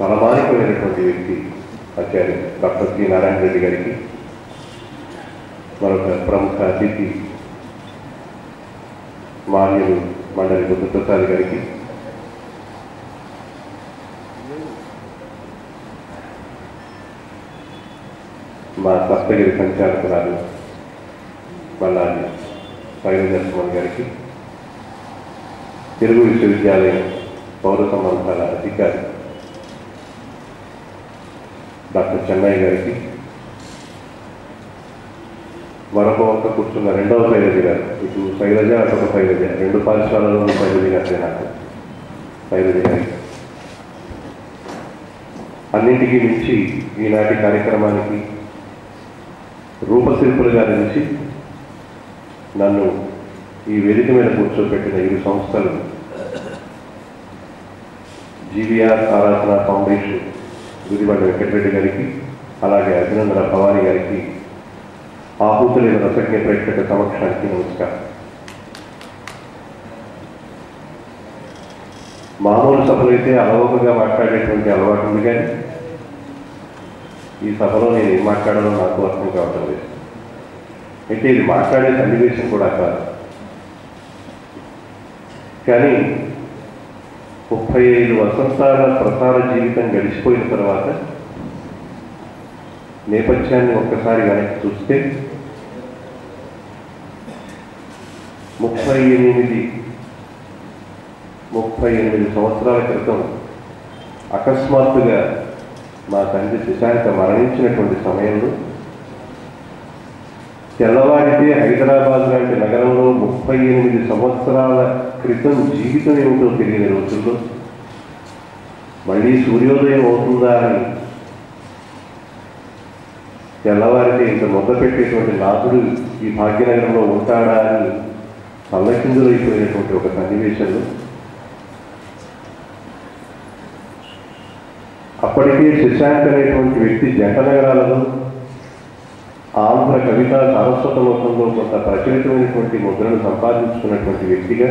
తలమానికమైనటువంటి వ్యక్తి ఆచార్య doctor C Narayana Reddy గారికి మరొక ప్రముఖ అతిథి మాన్యులు మండలి బుద్ధప్రసాద్ గారికి. మా సప్తగిరి సంచాలకురాలు మల్లాది వైరజస్మన్ గారికి. తెలుగు విశ్వవిద్యాలయం పౌర సంబంధాల అధికారి డాక్టర్ చెన్నై గారికి. మరొక వంక కూర్చున్న రెండవ శైలజ గారు. ఇటు శైలజ అటొక శైలజ రెండు పాఠశాలలో శైలజ గారి నాకు శైలజ గారి అన్నింటికీ మించి ఈనాటి కార్యక్రమానికి రూపశిల్పులుగా నిలిచి నన్ను ఈ వేదిక మీద కూర్చోబెట్టిన ఇరు సంస్థలు జీవీఆర్ ఆరాధన ఫౌండేషన్ గుదిబండ వెంకటరెడ్డి గారికి అలాగే అభినందన భవాని గారికి ఆహూతులైన రసజ్ఞ ప్రేక్షక సమక్షానికి నమస్కారం. మామూలు సభలైతే అలవోకగా మాట్లాడేటువంటి అలవాటు ఉంది కానీ ఈ సభలో నేను ఏం మాట్లాడాలో నాకు అర్థం కావటం లేదు. అయితే ఇది మాట్లాడే సన్నివేశం కూడా కాదు. కానీ ముప్పై ఐదు వసంతాల ప్రసార జీవితం గడిచిపోయిన తర్వాత నేపథ్యాన్ని ఒక్కసారి వెనక్కి చూస్తే ముప్పై ఎనిమిది ముప్పై ఎనిమిది సంవత్సరాల క్రితం అకస్మాత్తుగా మా తండ్రి సుశాంత మరణించినటువంటి సమయంలో తెల్లవారితే హైదరాబాద్ లాంటి నగరంలో ముప్పై ఎనిమిది సంవత్సరాల క్రితం జీవితం ఏమిటో తెలియని రోజుల్లో మళ్ళీ సూర్యోదయం అవుతుందా అని. తెల్లవారితే ఇంత ముద్ద పెట్టేటువంటి నాథుడు ఈ భాగ్యనగరంలో ఉంటాడా అని తల్లకిందులైపోయినటువంటి ఒక సన్నివేశంలో అప్పటికే శశాంక్ అనేటువంటి వ్యక్తి జంట నగరాలలో ఆంధ్ర కవిత సారస్వత లోకంలో కొంత ప్రచురితమైనటువంటి ముద్రను సంపాదించుకున్నటువంటి వ్యక్తిగా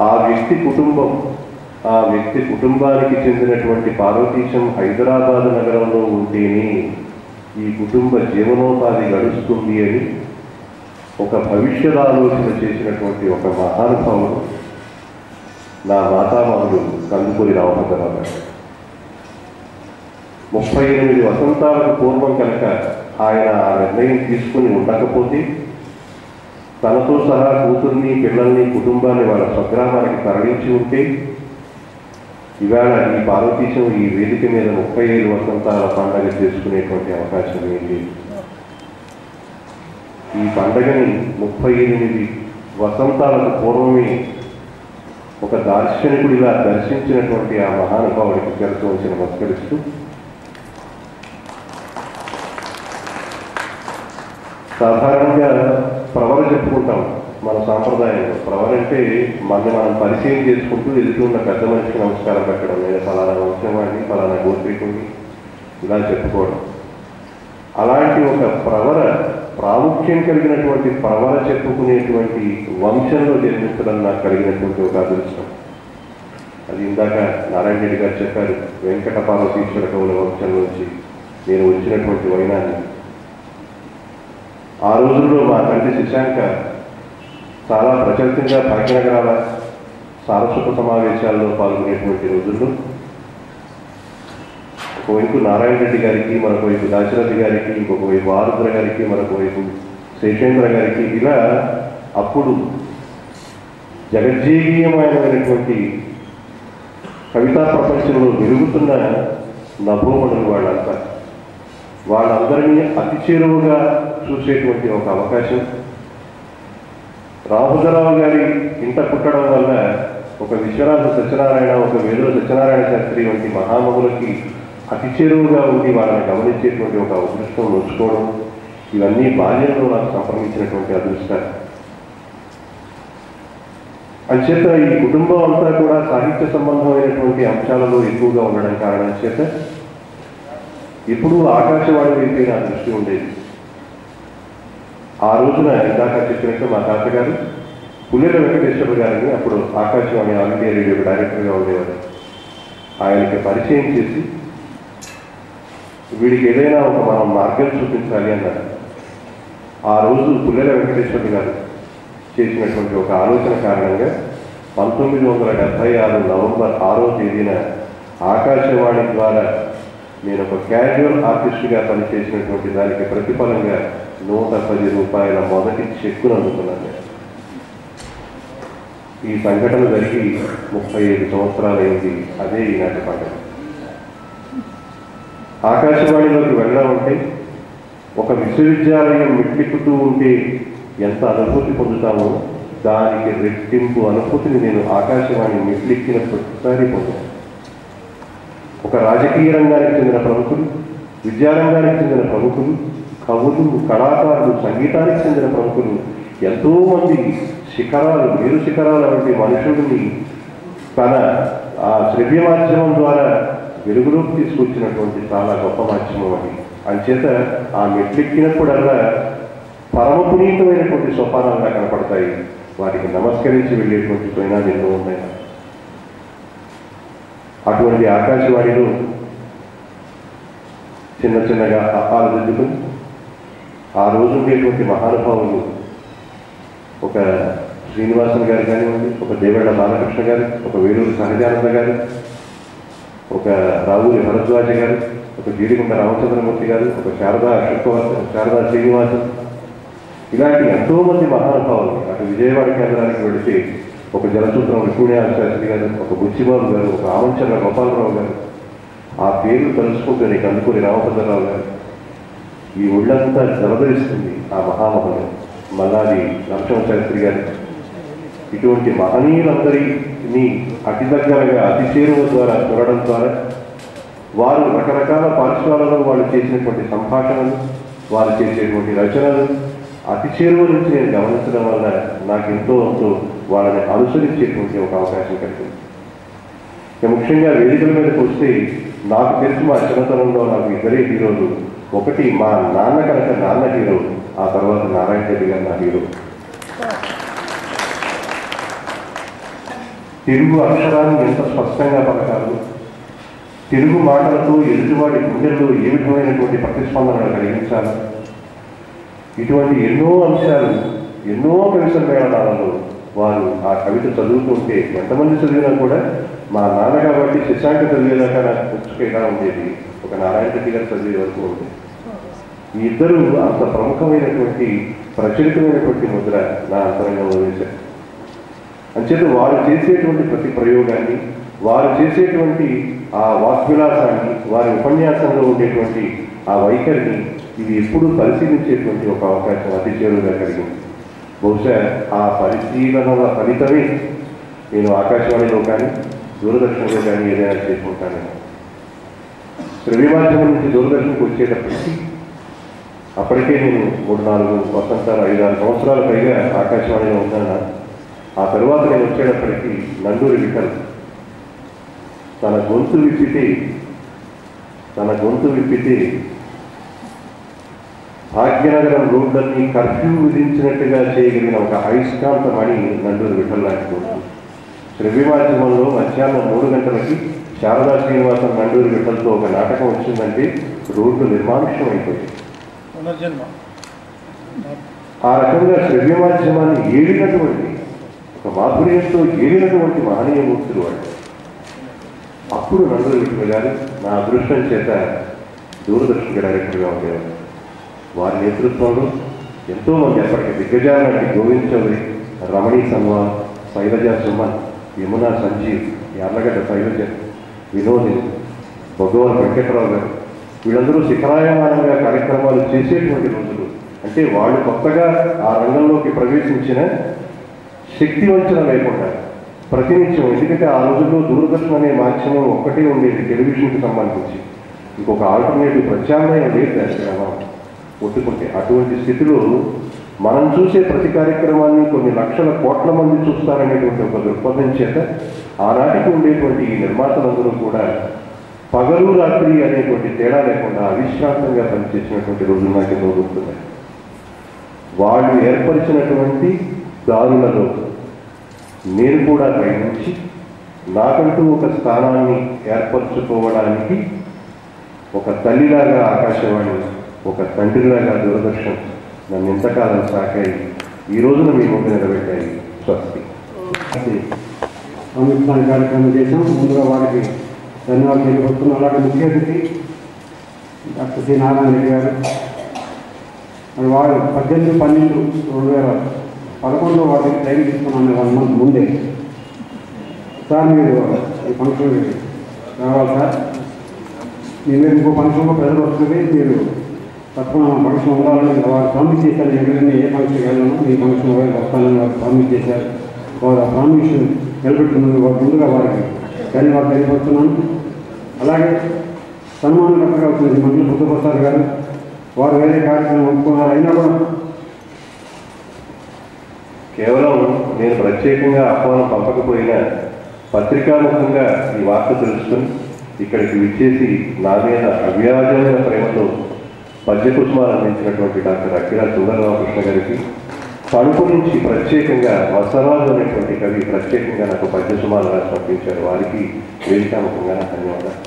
ఆ వ్యక్తి కుటుంబం ఆ వ్యక్తి కుటుంబానికి చెందినటువంటి పార్వతీశం హైదరాబాద్ నగరంలో ఉంటేనే ఈ కుటుంబ జీవనోపాధి గడుస్తుంది అని ఒక భవిష్యత్ ఆలోచన చేసినటువంటి ఒక మహానుభావుడు నా మాతామహుడు కందుకూరి రామభద్రరావు గారు. ముప్పై ఎనిమిది వసంతాలకు పూర్వం కనుక ఆయన ఆ నిర్ణయం తీసుకుని ఉండకపోతే తనతో సహా కూతుర్ని పిల్లల్ని కుటుంబాన్ని వాళ్ళ స్వగ్రామానికి తరలించి ఉంటే ఇవాళ ఈ భారతదేశం ఈ వేదిక మీద ముప్పై ఐదు వసంతాల పండుగ చేసుకునేటువంటి అవకాశం ఏంటి? ఈ పండగని ముప్పై ఎనిమిది వసంతాలకు పూర్వమే ఒక దార్శనికుడిగా దర్శించినటువంటి ఆ మహానుభావుడికి శిరస్సు వచ్చిన నమస్కరిస్తూ సాధారణంగా ప్రవర చెప్పుకుంటాం. మన సాంప్రదాయంలో. ప్రవర్ అంటే మనల్ని మనం పరిచయం చేసుకుంటూ వెళ్తూ ఉన్న పెద్ద మనిషికి నమస్కారం పెట్టడం లేదా ఫలానా వంశవాణి ఫలానా గోత్రీకుని ఇలా చెప్పుకోవడం. అలాంటి ఒక ప్రవర ప్రాముఖ్యం కలిగినటువంటి ప్రవర చెప్పుకునేటువంటి వంశంలో జన్మించడం నాకు కలిగినటువంటి ఒక అదృష్టం. అది ఇందాక నారాయణ రెడ్డి గారు చెప్పారు వెంకట పార్వతీశ్వర కవుల వంశం నుంచి నేను వచ్చినటువంటి వైనాన్ని. ఆ రోజుల్లో మా తండ్రి శశాంక చాలా ప్రచలితంగా భాగ్యనగరాల సారస్వత సమావేశాల్లో పాల్గొనేటువంటి రోజుల్లో ఒకవైపు నారాయణ రెడ్డి గారికి మరొక వైపు దాశరథి గారికి ఇంకొక వైపు ఆరుద్ర గారికి మరొక వైపు శేషేంద్ర గారికి ఇలా అప్పుడు జగజ్జీవీయమైనటువంటి కవితా ప్రపంచంలో వెలుగుతున్న నభోమణులు వాళ్ళంతా. వాళ్ళందరినీ అతి చేరువుగా చూసేటువంటి ఒక అవకాశం రామభద్రరావు గారి ఇంట పుట్టడం వల్ల ఒక విశ్వనాథ సత్యనారాయణ ఒక వేదుల సత్యనారాయణ శాస్త్రి వంటి మహామహులకి అతి చేరువుగా ఉండి వాళ్ళని గమనించేటువంటి ఒక అదృష్టం నోచుకోవడం ఇవన్నీ బాల్యంలో నాకు సంప్రదించినటువంటి అదృష్టాలు. అంచేత ఈ కుటుంబం అంతా కూడా సాహిత్య సంబంధమైనటువంటి అంశాలలో ఎక్కువగా ఉండడం కారణం చేత ఎప్పుడూ ఆకాశవాణి వైపే నా దృష్టి ఉండేది. ఆ రోజున ఇందాక చెప్పినట్టు మా తాతగారు పుల్లెల వెంకటేశ్వర గారిని అప్పుడు ఆకాశవాణి ఆల్ ఇండియా రేడియో డైరెక్టర్గా ఉండేవారు. ఆయనకి పరిచయం చేసి వీడికి ఏదైనా ఒక మనం మార్గం చూపించాలి అన్నారు. ఆ రోజు పుల్లెల వెంకటేశ్వర గారు చేసినటువంటి ఒక ఆలోచన కారణంగా పంతొమ్మిది వందల డెబ్బై ఆరు నవంబర్ ఆరో తేదీన ఆకాశవాణి ద్వారా నేను ఒక క్యాజువల్ ఆర్టిస్ట్గా పనిచేసినటువంటి దానికి ప్రతిఫలంగా నూట పది రూపాయల మొదటి చెక్కును అందుకున్నాను నేను. ఈ సంఘటన జరిగి ముప్పై ఐదు సంవత్సరాలైంది అదే ఈనాటి పండుగ ఆకాశవాణిలోకి వెళ్ళడం అంటే ఒక విశ్వవిద్యాలయం మెట్టిక్కుతూ ఉంటే ఎంత అనుభూతి పొందుతామో దానికి రెట్టింపు అనుభూతిని నేను ఆకాశవాణి మెట్లెక్కిన ప్రతిసారి పొందాను ఒక రాజకీయ రంగానికి చెందిన ప్రముఖులు విద్యారంగానికి చెందిన ప్రముఖులు కవులు కళాకారులు సంగీతానికి చెందిన ప్రముఖులు ఎంతో మంది శిఖరాలు వేరు శిఖరాల వంటి మనుషుల్ని తన ఆ శ్రవ్య మాధ్యమం ద్వారా వెలుగులోకి తీసుకొచ్చినటువంటి చాలా గొప్ప మాధ్యమం అది. అంచేత ఆ మెట్లెక్కినప్పుడల్లా పరమ పునీతమైనటువంటి సోపానాలుగా కనపడతాయి. వారికి నమస్కరించి వెళ్ళేటువంటి పోయినాలు ఎన్నో ఉన్నాయి. అటువంటి ఆకాశవాణిలో చిన్న చిన్నగా అప్పాలు దిద్దుకుని ఆ రోజు ఉండేటువంటి మహానుభావులు ఒక శ్రీనివాసన్ గారు కానివ్వండి ఒక దేవేళ్ళ బాలకృష్ణ గారు ఒక వేలూరు సహజానంద గారు ఒక రావులి భరద్వాజ గారు ఒక జీడిగుంట రామచంద్రమూర్తి గారు ఒక శారదా అశోకవర్ధన్ శారదా శ్రీనివాసన్. ఇలాంటి ఎంతోమంది మహానుభావులు అటు విజయవాడ కేంద్రానికి వెళితే ఒక జలసూత్రం రుక్మిణియాల గారు ఒక బుచ్చిబాబు గారు ఒక ఆమంచంద్ర గోపాలరావు గారు ఆ పేర్లు తలుచుకుంటే నీకు అందుకుని రామభద్రరావు గారు ఈ ఒళ్ళంతా జలదరిస్తుంది ఆ మహామహులు మల్లాది నరసింహ శాస్త్రి గారు. ఇటువంటి మహనీయులందరినీ అతి దగ్గరగా అతి చేరువ ద్వారా చూడడం ద్వారా వారు రకరకాల పాఠశాలలో వాళ్ళు చేసినటువంటి సంభాషణలు వారు చేసేటువంటి రచనలు అతి చేరువ నుంచి నేను గమనించడం వల్ల నాకు ఎంతో ఎంతో వాళ్ళని అనుసరించేటువంటి ఒక అవకాశం కలిగింది. ఇక ముఖ్యంగా వేదికల మీదకి వస్తే నాకు తెలిసి మా చిన్నతనంలో నాకు ఇద్దరే హీరోలు ఒకటి మా నాన్న కనుక నాన్న హీరో ఆ తర్వాత నారాయణ రెడ్డి గారు నా హీరో. తెలుగు అక్షరాన్ని ఎంత స్పష్టంగా పలకాలి తెలుగు మాటలతో ఎదుటివాడి గుండెల్లో ఏ విధమైనటువంటి ప్రతిస్పందనలు కలిగించాలి ఇటువంటి ఎన్నో అంశాలు ఎన్నో కవిత మేళనాలలో వారు ఆ కవిత చదువుతుంటే ఎంతమంది చదివినా కూడా మా నాన్న కాబట్టి శశాంక చదివేదాకా నాకు పుచ్చుకేలా ఉండేది? ఒక నారాయణ రెడ్డి గారు చదివే వరకు ఉంది ఈ ఇద్దరు అంత ప్రముఖమైనటువంటి ప్రచురితమైనటువంటి ముద్ర నా అంతరంగంలో వేశారు. అంచేత వారు చేసేటువంటి ప్రతి ప్రయోగాన్ని వారు చేసేటువంటి ఆ వాక్విలాసాన్ని వారి ఉపన్యాసంలో ఉండేటువంటి ఆ వైఖరిని ఇది ఎప్పుడూ పరిశీలించేటువంటి ఒక అవకాశం అతి చేరుగా కలిగింది. బహుశా ఆ పరిశీలనల ఫలితమే నేను ఆకాశవాణిలో కానీ దూరదర్శన్లో కానీ ఏదైనా చేసుకుంటాను శ్రవ్య మాధ్యమం నుంచి దూరదర్శన్కి వచ్చేటప్పటికి అప్పటికే నేను మూడు నాలుగు వసంతాలు ఐదు ఆరు సంవత్సరాల పైగా ఆకాశవాణిలో ఉన్నాను ఆ తర్వాత నేను వచ్చేటప్పటికి నందూరి విఠల్. తన గొంతు విప్పితే తన గొంతు విప్పితే భాగ్యనగరం రోడ్లన్నీ కర్ఫ్యూ విధించినట్టుగా చేయగలిగిన ఒక అయస్కాంతమణి నందూరి విఠల్ లాంటి మాధ్యమంలో మధ్యాహ్నం మూడు గంటలకి శారదా శ్రీనివాసన్ నండూరి విఠల్తో ఒక నాటకం వచ్చిందంటే రోడ్లు నిర్మానుష్యం అయిపోయాయి పునర్జన్మ. ఆ రకంగా శ్రవ్య మాధ్యమాన్ని ఏలినటువంటి ఒక మాధుర్యంతో ఏలినటువంటి మహనీయమూర్తులు వాళ్ళు అప్పుడు నందూరి విఠల్ గారు నా అదృష్టం చేత దూరదర్శన్ డైరెక్టర్గా ఉండేవారు. వారి నేతృత్వంలో ఎంతో మంది అప్పటికి దిగ్గజాలంటే గోవింద్ చౌదరి రమణి సన్వాల్ శైలజ సుమన్ యమున సంజీవ్ యార్లగడ్డ శైలజ వినోదిని భగవాన్ వెంకటరావు గారు వీళ్ళందరూ శిఖరాయమానంగా కార్యక్రమాలు చేసేటువంటి రోజులు. అంటే వాళ్ళు కొత్తగా ఆ రంగంలోకి ప్రవేశించిన శక్తి వంచన లేకుండా ప్రతినిత్యం ఎందుకంటే ఆ రోజుల్లో దూరదర్శన్ అనే మాధ్యమం ఒక్కటే ఉండేది టెలివిజన్కి సంబంధించి. ఇంకొక ఆల్టర్నేటివ్ ప్రత్యామ్నాయం లేదు దర్శనం ఒట్టుకుంటే అటువంటి స్థితిలో మనం చూసే ప్రతి కార్యక్రమాన్ని కొన్ని లక్షల కోట్ల మంది చూస్తారనేటువంటి ఒక దృక్పథం చేత ఆనాటికి ఉండేటువంటి ఈ నిర్మాతలందరూ కూడా పగలు రాత్రి అనేటువంటి తేడా లేకుండా అవిశ్రాంతంగా పనిచేసినటువంటి రోజులు నాకు ఎన్నో వాళ్ళు ఏర్పరిచినటువంటి దారులలో నేను కూడా ప్రయాణించి నాకంటూ ఒక స్థానాన్ని ఏర్పరచుకోవడానికి ఒక తల్లిలాగా ఆకాశవాణి ఒక తండ్రిలాగా దూరదర్శన్ నన్ను ఎంతకాలం సాకాయి? ఈ రోజున మీ ముందు నిలబెట్టాయి. స్వస్తి. అమిత్ సంయుక్తాన్ని కార్యక్రమం చేశాం. ముందుగా వారికి ధన్యవాదాలు తెలియపరుస్తున్నాం. అలాగే ముఖ్య అతిథి డాక్టర్ సి. నారాయణ రెడ్డి గారు. మరి వారు పద్దెనిమిది పన్నెండు రెండు వేల పదకొండులో వారికి ట్రైన్ తీసుకున్నాను వన్ మంత్ ముందే. సార్ మీరు ఈ ఫంక్షన్ రావాలి సార్. మీ ఇంకో ఫంక్షన్లో ప్రజలు వస్తుంది. మీరు తప్పకుండా మా ఫంక్షన్ ఉండాలని వారు ప్రామిస్ చేశారు. ఎక్కడైనా ఏ ఫంక్షన్కి వెళ్ళను ఈ ఫంక్షన్ వస్తానని వారు ప్రామిస్ చేశారు. వారు ఆ ప్రామిస్ నిలబెట్టుకున్నందుకు వారు ముందుగా వారికి కానీ వారు తెలియపరుస్తున్నాను. అలాగే సన్మానకర్తగా వచ్చిన మంత్రి బుద్ధప్రసాద్ గారు. వారు వేరే కార్యక్రమం ఒప్పుకున్నారు. అయినా కూడా కేవలం నేను ప్రత్యేకంగా ఆహ్వానం పంపకపోయినా పత్రికాముఖంగా ఈ వార్త తెలుసుకుని ఇక్కడికి విచ్చేసి నా మీద అవ్యాజమైన ప్రేమతో పద్యకుసుమాలు అందించినటువంటి డాక్టర్ అఖిల సుందరరామకృష్ణ గారికి తణుకు నుంచి ప్రత్యేకంగా వసరాజు అనేటువంటి కవి ప్రత్యేకంగా నాకు పద్యసుమాలు రాసి పంపించారు. వారికి వేదికాముఖంగా ధన్యవాదాలు.